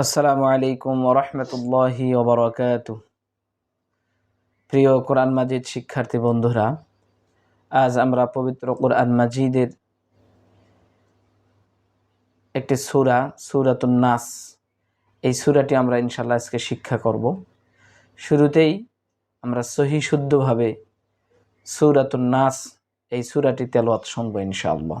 আসসালামু আলাইকুম ওরহমতুল্লাহি ওবরাকাত প্রিয় কোরআন মাজিদ শিক্ষার্থী বন্ধুরা, আজ আমরা পবিত্র কোরআন মাজিদের একটি সুরা, সুরাতুন নাস, এই সুরাটি আমরা ইনশাল্লাহ আজকে শিক্ষা করব। শুরুতেই আমরা সহি শুদ্ধভাবে সুরাতুন নাস, এই সুরাটি তেলোয়াত শুনব ইনশাআল্লাহ।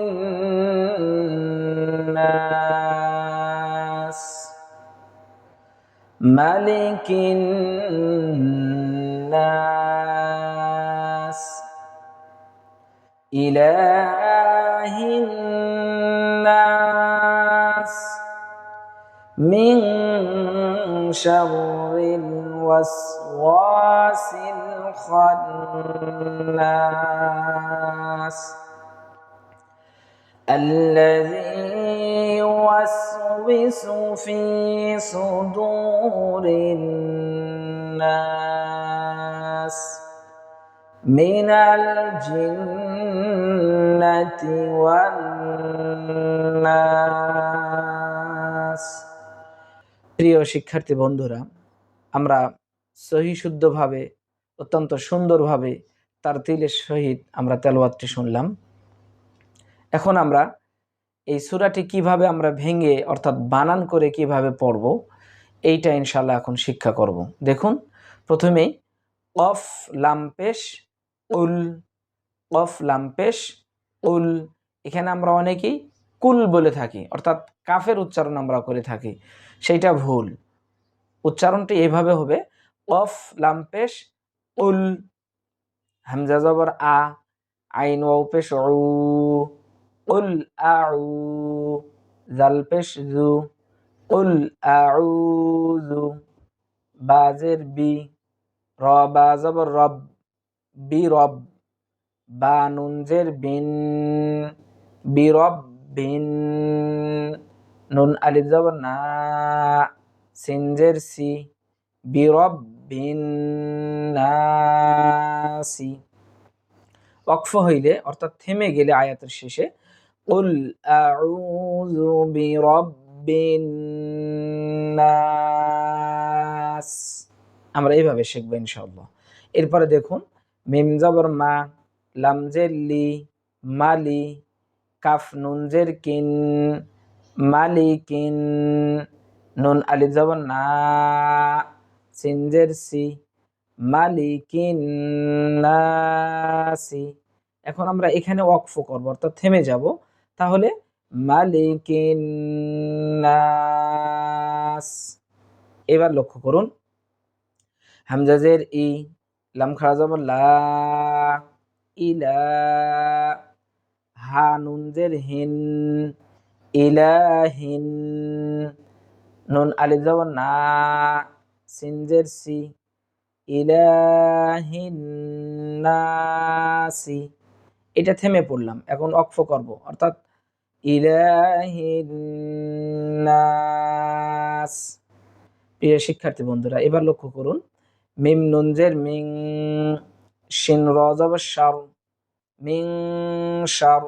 ملك الناس إله الناس من شر الوسواس الخناس الذي يوسوس في صدور الناس من الجنة والناس প্রিয় শিক্ষার্থী বন্ধুরা আমরা সহি শুদ্ধভাবে অত্যন্ত সুন্দরভাবে তার তিলের সহিত আমরা তেলোয়াতটি শুনলাম এখন আমরা এই সুরাটি কীভাবে আমরা ভেঙে অর্থাৎ বানান করে কীভাবে পড়ব, এইটা ইনশাল্লাহ এখন শিক্ষা করব। দেখুন প্রথমে অফ লাম্পেশ উল অফ লাম্পেশ উল। এখানে আমরা অনেকেই কুল বলে থাকি, অর্থাৎ কাফের উচ্চারণ আমরা করে থাকি, সেইটা ভুল। উচ্চারণটি এভাবে হবে অফ লাম্পেশ উল, হামজা আ, আইন ওয়াও, পেশ, উ। قل أعوذ ذل পেশ জু قل أعوذ বাজের বি র বা জবর রব বি রব বা নুনজের বিন বি রব বিন নুন আলিফ জবর না সিনজের সি বি রব বিন নাসি ওয়াকফ হইলে অর্থাৎ থেমে গেলে আয়াতের শেষে قل أعوذ برب الناس আমরা এইভাবে শিখবো ইনশাআল্লাহ এরপরে দেখুন মিম জবর মা লামজের লি মালি কাফ নুনজের কিন মালিকিন নুন আলিফ জবর না সিনজের সি মালিকিন নাসি এখন আমরা এখানে ওয়াকফ করবো অর্থাৎ থেমে যাব তাহলে মালিকিন নাস। এবার লক্ষ্য করুন। হামজাজের ই, লাম খাড়া যাব লা ইলা, হা হিন ইলাহিন নুন আলিফ যাব না সিনজের সি ইলাহিন নাসি এটা থেমে পড়লাম, এখন অক্ফ করব। অর্থাৎ ইলাহিন নাস। প্রিয় শিক্ষার্থী বন্ধুরা, এবার লক্ষ্য করুন। মিম নুনজের মিং শিন রজব শার, মিং শার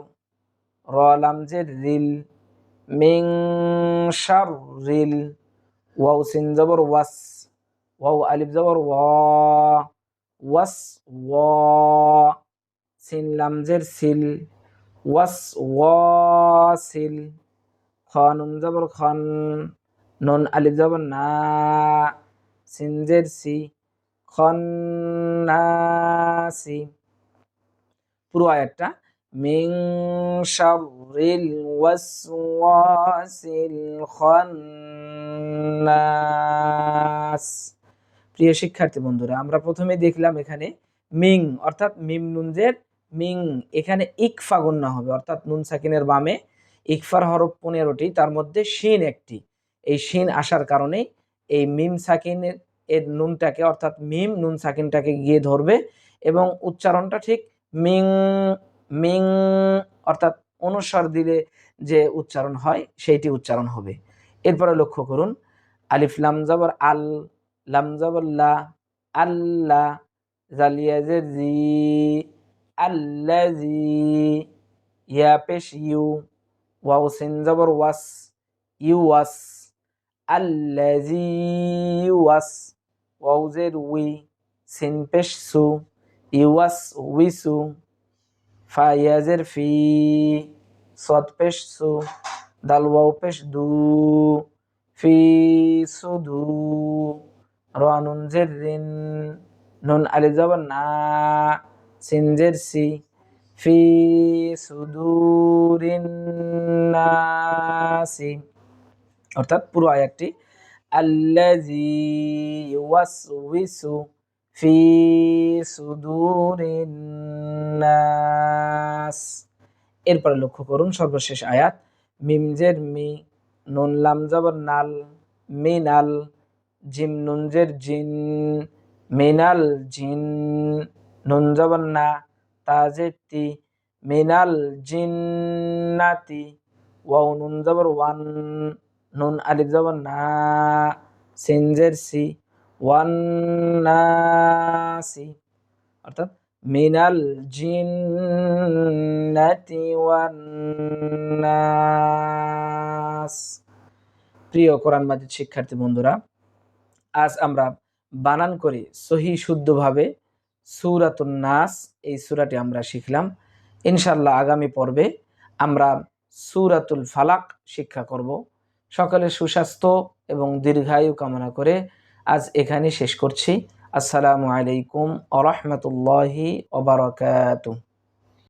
র লামজের রিল, মিং শার রিল, ওয়াও সিন জবর ওয়াস, ওয়াও আলিফ জবর ওয়া, ওয়াস ওয়া। সিন লামজের সিল, ওয়াস, ওয়াসিল খ জবর খন, নুন, আলিফ, জবর না, সিনজের সি খন্নাসি পুরো আয়াতটা, মিং শাররিল ওয়াসওয়াসিল খান্নাস প্রিয় শিক্ষার্থী বন্ধুরা, আমরা প্রথমে দেখলাম এখানে মিং, অর্থাৎ মিম নুনজের মিং, এখানে ইকফা গণ্য হবে, অর্থাৎ নুন সাকিনের বামে, ইকফার হরফ পনেরোটি, তার মধ্যে শিন একটি। এই শিন আসার কারণে এই মিম সাকিনের, এর নুনটাকে, অর্থাৎ মিম নুন সাকিনটাকে গিয়ে ধরবে এবং উচ্চারণটা ঠিক মিং মিং, অর্থাৎ অনুস্বর দিলে যে উচ্চারণ হয়, সেইটি উচ্চারণ হবে। এরপরে লক্ষ্য করুন, আলিফ, লাম, জবর, আল, লাম, জবর, লা আল্লাহ জালিয়াজের জি আল্লাজি ইয়া পেশ ইউ ওয়াও সিন জবর ওয়াস ইউ ওয়াস আল্লাজি ওয়াস ওয়াউজের উই সিন পেশ সু ইউয়াস উইসু ফায়াজের ফি সদ পেশ সু দাল ওয়াও পেশ দু ফি সুদু রানুন জের রিন নুন আলি জবর না সিনজের সি ফি সুদুরিন নাসি। অর্থাৎ পুরো আয়াতটি আল্লাজি ইউওয়াসউইসু ফি সুদুরিন নাস। এরপরে লক্ষ্য করুন সর্বশেষ আয়াত মিমজের মি, নুন লাম জবর নাল মিনাল জিম নুনজের জিন মিনাল জিন। নুন জবর না তাজের তি মিনাল জিন্নাতি, ওয়াও, নুন ওয়ান, নুন আলিফ জবর না সিনজের সি ওয়ান নাসি অর্থাৎ মিনাল জিন্নাতি, ওয়ান নাস প্রিয় কোরআন মাজিদ শিক্ষার্থী বন্ধুরা, আজ আমরা বানান করে সহি শুদ্ধভাবে সুরাতুন নাস, এই সুরাটি আমরা শিখলাম। ইনশাল্লাহ আগামী পর্বে আমরা সুরাতুল ফালাক শিক্ষা করব। সকলের সুস্বাস্থ্য এবং দীর্ঘায়ু কামনা করে আজ এখানে শেষ করছি। আসসালামু আলাইকুম আ রহমতুল্লাহি